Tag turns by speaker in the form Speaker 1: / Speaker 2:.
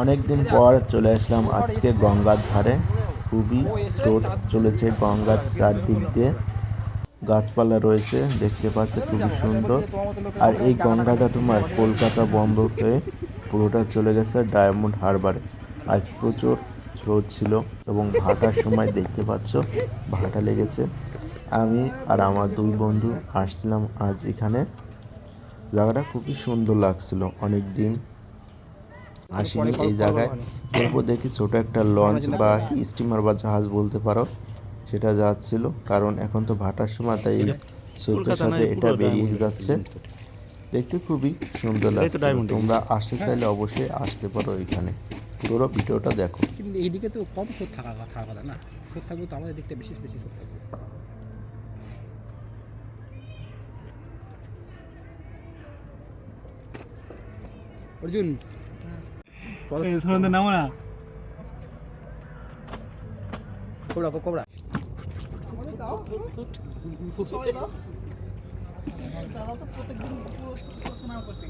Speaker 1: অনেক দিন পর চলে আসলাম আজকে গঙ্গার ধারে। খুবই স্রোত চলেছে গঙ্গার চারদিক দিয়ে। গাছপালা রয়েছে, দেখতে পাচ্ছ খুবই সুন্দর। আর এই গঙ্গাটা তোমার কলকাতা বন্ধ হয়ে পুরোটা চলে গেছে ডায়মন্ড হারবারে। আজ প্রচুর স্রোত ছিল এবং ভাটার সময় দেখতে পাচ্ছ ভাটা লেগেছে। আমি আর আমার দুই বন্ধু আসছিলাম আজ এখানে। জায়গাটা খুবই সুন্দর লাগছিল অনেক দিন আসিনি এই জায়গায়। এরপর দেখি ছোট একটা লঞ্চ বা স্টিমার বা জাহাজ বলতে পারো সেটা যাচ্ছিল। কারণ এখন তো ভাটার সময় তাই এই স্রোতের সাথে এটা বেরিয়ে যাচ্ছে। দেখতে খুবই সুন্দর লাগছে। তোমরা আসতে চাইলে অবশ্যই আসতে পারো এখানে। পুরো ভিডিওটা দেখো।
Speaker 2: কিন্তু এইদিকে তো কম স্রোত থাকা থাকার কথা না। স্রোত থাকবে তো আমাদের দিকটা বেশি বেশি স্রোত থাকবে। অর্জুন
Speaker 3: এই সরন্দে নামো না।
Speaker 2: Cobra cobra.
Speaker 3: দাদা তো প্রত্যেকদিন করছে।